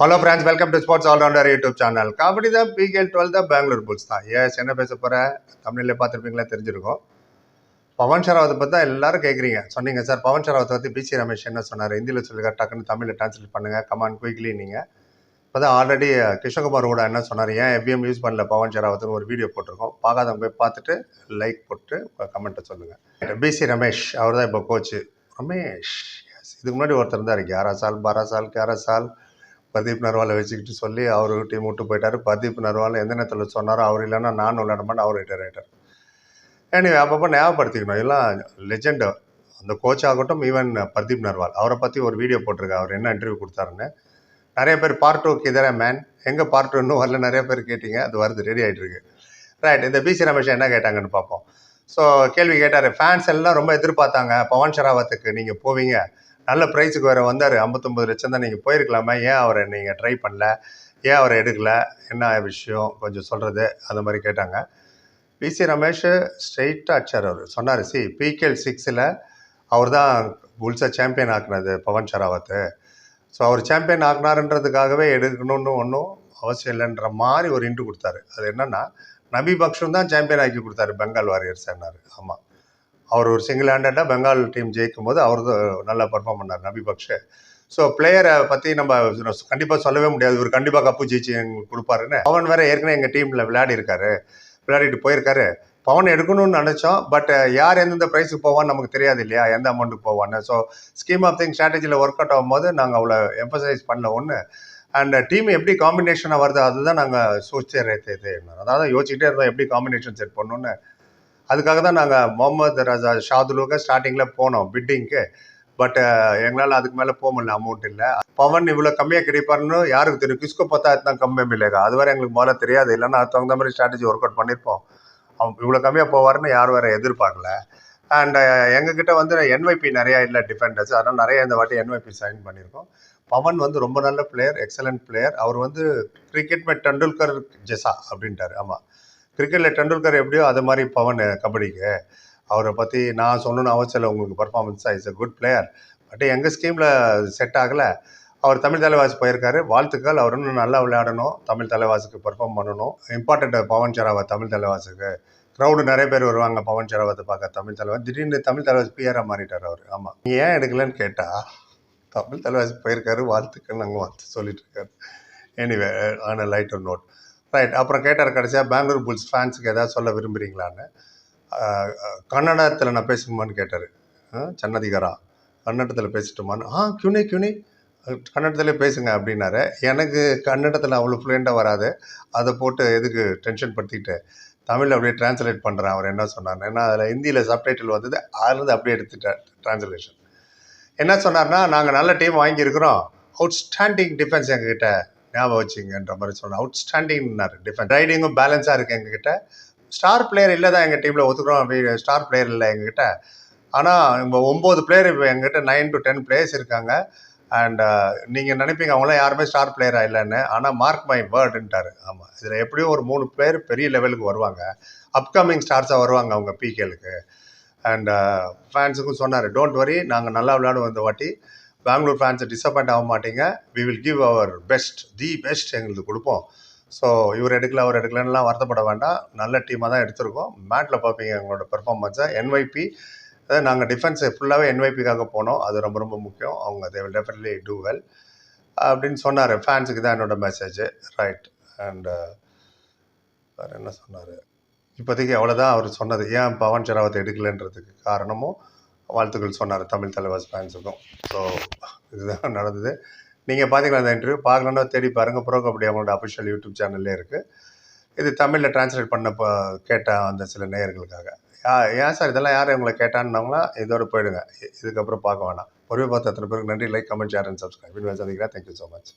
Hello friends welcome to sports all rounder YouTube channel kabaddi தான் PKL twelve தான் Bangalore bulls தான். Ace என்ன பேச போகிறேன் தமிழில் பார்த்துருப்பீங்களா? தெரிஞ்சிருக்கும். பவன் ஷராவத்தை பற்றி தான் எல்லாரும் கேட்குறீங்க சொன்னீங்க சார் பவன் ஷராவத்தை பற்றி பிசி ரமேஷ் என்ன சொன்னார்? ஹிந்தியில் சொல்லுங்க டக்குன்னு தமிழில் ட்ரான்ஸ்லேட் பண்ணுங்கள் கமான் குயிக்லி நீங்கள் இப்போ தான் ஆல்ரெடி கிருஷ்ணகுமார் கூட என்ன சொன்னார்? ஏன் எஃபிஎம் யூஸ் பண்ணல பவன் ஷராவத்துன்னு ஒரு வீடியோ போட்டிருக்கோம். பார்க்காதவங்க போய் பார்த்துட்டு லைக் போட்டு கமெண்ட்டை சொல்லுங்கள் பிசி ரமேஷ் அவர் தான் இப்போ கோச்சு ரமேஷ் இதுக்கு முன்னாடி ஒருத்தர் இருக்கீங்க யாரா சால் பாரா சால் கேரா சால் பிரதீப் நர்வாலை வச்சுக்கிட்டு சொல்லி அவர் டீம் விட்டு போயிட்டார். பிரதீப் நர்வால் எந்த நேரத்தில் சொன்னாரோ அவர் இல்லைன்னா நானும் விளையாட மாட்டேன் அவர் ரிட்டையர் ஆகிட்டார் ஏன்னா அப்பப்போ ஞாபகப்படுத்திக்கணும். எல்லாம் லெஜெண்டு அந்த கோச் ஆகட்டும் ஈவன் பிரதீப் நர்வால். அவரை பற்றி ஒரு வீடியோ போட்டிருக்காரு. அவர் என்ன இன்டர்வியூ கொடுத்தாருன்னு. நிறைய பேர் பார்ட் டூக்கு இதர மேன் எங்கே பார்ட் டூ இன்னும் வரல? நிறைய பேர் கேட்டீங்க. அது வருது ரெடி ஆகிட்டு இருக்கு. ரைட் இந்த பிசி ரமேஷ் என்ன கேட்டாங்கன்னு பார்ப்போம். ஸோ கேள்வி கேட்டார். ஃபேன்ஸ் எல்லாம் ரொம்ப எதிர்பார்த்தாங்க. பவன் ஷராவத்துக்கு நீங்கள் போவீங்க. நல்ல ப்ரைஸுக்கு வேறு வந்தார். ஐம்பத்தொம்பது லட்சம் தான் நீங்கள் போயிருக்கலாமா. ஏன் அவரை நீங்கள் ட்ரை பண்ணல? ஏன் அவரை எடுக்கல? என்ன விஷயம்? கொஞ்சம் சொல்கிறது அந்த மாதிரி கேட்டாங்க. பிசி ரமேஷ் ஸ்ட்ரெயிட்டாக அடிச்சார் அவர். சொன்னார் சி பிகேஎல் சிக்ஸில் அவர் தான் புல்ஸை சாம்பியன் ஆக்குனது பவன் ஷராவத்து ஸோ அவர் சாம்பியன் ஆக்குனாருன்றதுக்காகவே எடுக்கணும்னு ஒன்றும் அவசியம் இல்லைன்ற மாதிரி ஒரு இன்ட்ரு கொடுத்தாரு. அது என்னென்னா நபி பக்ஷும் தான் சாம்பியன் ஆக்கி கொடுத்தாரு பெங்கால் வாரியர்ஸ் என்னார் ஆமாம் அவர் ஒரு சிங்கிள் ஹேண்டடாக பெங்கால் டீம் ஜெயிக்கும் போது அவர் நல்லா பர்ஃபார்ம் பண்ணார் நபி பக்ஷே. ஸோ பிளேயரை பற்றி நம்ம கண்டிப்பாக சொல்லவே முடியாது. இவர் கண்டிப்பாக கப்பு ஜெயிச்சு எங்களுக்கு கொடுப்பாருன்னு. பவன் வேற ஏற்கனவே எங்கள் டீமில் விளையாடி இருக்காரு. விளையாடிட்டு போயிருக்காரு. பவன் எடுக்கணும்னு நினச்சோம். பட் யார் எந்தெந்த ப்ரைஸுக்கு போவான்னு நமக்கு தெரியாது இல்லையா? எந்த அமௌண்ட்டுக்கு போவான்னு. ஸோ ஸ்கீம் ஆஃப் திங் ஸ்ட்ராட்டஜியில் ஒர்க் அவுட் ஆகும்போது நாங்கள் அவ்வளோ எம்பசைஸ் பண்ணல ஒன்று அண்ட் டீம் எப்படி காம்பினேஷனாக வருது அதுதான் நாங்கள் சோச்சே ரேத்தே அதாவது யோசிச்சுட்டே இருந்தோம் எப்படி காம்பினேஷன் செட் பண்ணணும்னு. அதுக்காக தான் நாங்கள் முகமது ரஜா ஷாதுலுக்கு ஸ்டார்டிங்கில் போனோம் பிட்டிங்க்கு பட் எங்களால் அதுக்கு மேலே போக முடியல அமௌண்ட் இல்லை. பவன் இவ்வளோ கம்மியாக கிடைப்பாருன்னு யாருக்கு தெரியும்? கிஸ்கோ பார்த்தா தான் கம்மியாக மில்லேகா அது வரை எங்களுக்கு முதல்ல தெரியாது. இல்லைன்னா அது தகுந்த மாதிரி ஸ்ட்ராட்டஜி ஒர்க் அவுட் பண்ணியிருப்போம் அவன் இவ்வளோ கம்மியாக போவார்னு யாரும் வேறு எதிர்பார்க்கல. அண்ட் எங்ககிட்ட வந்து என்வைபி நிறையா இல்லை டிஃபெண்டர்ஸ் அதனால் நிறைய இந்த வாட்டி என்வைபி சைன் பண்ணியிருக்கோம் பவன் வந்து ரொம்ப நல்ல பிளேயர் எக்ஸலண்ட் பிளேயர் அவர் வந்து கிரிக்கெட் மே டெண்டுல்கர் ஜெசா அப்படின்ட்டார். ஆமாம் கிரிக்கெட்டில் டெண்டுல்கர் எப்படியோ அது மாதிரி பவன் கபடிக்கு. அவரை பற்றி நான் சொல்லணும்னு அவசியம் இல்லை. உங்களுக்கு performance is a good player but எங்கள் ஸ்கீமில் செட் ஆகலை. அவர் தமிழ் தலைவாசி போயிருக்காரு. வாழ்த்துக்கள். அவர் இன்னும் நல்லா விளையாடணும். தமிழ் தலைவாசுக்கு பர்ஃபார்ம் பண்ணணும். இம்பார்ட்டண்ட் பவன் சராவா தமிழ் தலைவாசுக்கு. க்ரௌடு நிறைய பேர் வருவாங்க பவன் சராவத்தை பார்க்க. தமிழ் தலைவர் திடீர்னு தமிழ் தலைவாசி பிஆராக மாறிட்டார் அவர். ஆமாம் நீ ஏன் எடுக்கலன்னு கேட்டால் தமிழ் தலைவாசி போயிருக்காரு. வாழ்த்துக்கள். நாங்கள் வாழ்த்து சொல்லிட்டு இருக்காரு. Anyway on light note right அப்புறம் கேட்டார் கடைசியாக பெங்களூர் புல்ஸ் ஃபேன்ஸுக்கு ஏதாவது சொல்ல விரும்புகிறீங்களான்னு கன்னடத்தில் நான் பேசணுமான்னு கேட்டார். சன்னதிகரா கன்னடத்தில் பேசட்டுமான்னு? ஆ கியூனே கியூனே கன்னடத்திலே பேசுங்க அப்படின்னாரு. எனக்கு கன்னடத்தில் அவ்வளோ ஃப்ளூயண்ட்டாக வராது. அதை போட்டு எதுக்கு டென்ஷன் படுத்திக்கிட்டு தமிழில் அப்படியே டிரான்ஸ்லேட் பண்ணுறேன் அவர் என்ன சொன்னார் ஏன்னா அதில் ஹிந்தியில் சப்டைட்டில் வந்தது அதுலேருந்து அப்படியே எடுத்துட்டேன் ட்ரான்ஸ்லேஷன் என்ன சொன்னார்னா நாங்கள் நல்ல டீம் வாங்கியிருக்கிறோம். அவுட்ஸ்டாண்டிங் டிஃபென்ஸ் எங்ககிட்ட. ஞாபகம் வச்சுங்கன்ற மாதிரி சொன்னேன் அவுட்ஸ்டாண்டிங்னாரு டிஃபென்ஸ் ரைடிங்கும் பேலன்ஸாக இருக்குது எங்ககிட்ட. ஸ்டார் பிளேயர் இல்லை தான் எங்கள் டீமில் ஒத்துக்கிறோம் ஸ்டார் பிளேயர் இல்லை எங்ககிட்ட. ஆனால் இப்போ ஒம்பது பிளேயர் இப்போ எங்ககிட்ட நைன் டு டென் பிளேயர்ஸ் இருக்காங்க. அண்ட் நீங்கள் நினைப்பீங்க அவங்களாம் யாருமே ஸ்டார் பிளேயராக இல்லைன்னு. ஆனால் மார்க் மை வேர்டுன்ட்டார் ஆமாம் இதில் எப்படியும் ஒரு மூணு பிளேயர் பெரிய லெவலுக்கு வருவாங்க. அப்கமிங் ஸ்டார்ஸாக வருவாங்க அவங்க பிகேலுக்கு அண்ட் ஃபேன்ஸுக்கும் சொன்னார் டோன்ட் வரி நாங்கள் நல்லா விளையாடுவோம் இந்த வாட்டி. பெங்களூர் ஃபேன்ஸை டிசப்பாயிண்ட் ஆக மாட்டீங்க. We will give our best the best எங்களுக்கு கொடுப்போம். ஸோ இவர் எடுக்கல அவர் எடுக்கலன்னுலாம் வருத்தப்பட வேண்டாம். நல்ல டீமாக தான் எடுத்திருக்கோம். மேட்டில் பார்ப்பீங்க எங்களோட பெர்ஃபார்மன்ஸை என்வைபி அதாவது நாங்கள் டிஃபென்ஸ் ஃபுல்லாகவே என்வைபிக்காக போனோம். அது ரொம்ப ரொம்ப முக்கியம். அவங்க they will definitely do well அப்படின்னு சொன்னார். ஃபேன்ஸுக்கு தான் என்னோட மெசேஜ் ரைட் அண்டு வேறு என்ன சொன்னார்? இப்போதைக்கு அவ்வளோதான் அவர் சொன்னது. ஏன் பவன் ஷெராவத்தை எடுக்கலைன்றதுக்கு காரணமும் வாழ்த்துக்கள் சொன்னார் தமிழ் தலைவாஸ் ஃபேன்ஸுக்கும் ஸோ இதுதான் நடந்தது. நீங்கள் பார்த்தீங்களா அந்த இன்டர்வியூ பார்க்கலன்னா தேடி பாருங்கள் ப்ரோ கபடி அவங்களோட அஃபிஷியல் யூடியூப் சேனல்லே இருக்குது இது தமிழில் டிரான்ஸ்லேட் பண்ணப்போ கேட்ட அந்த சில நேயர்களுக்காக. யா ஏன் சார் இதெல்லாம் யார் உங்களை கேட்டான்னாங்களா? இதோட போயிடுங்க. இதுக்கப்புறம் பார்க்க வேணாம். பொறுமை பார்த்து அத்தனை பேருக்கு? நன்றி. Like comment share and subscribe சந்திக்கிறேன். Thank you so much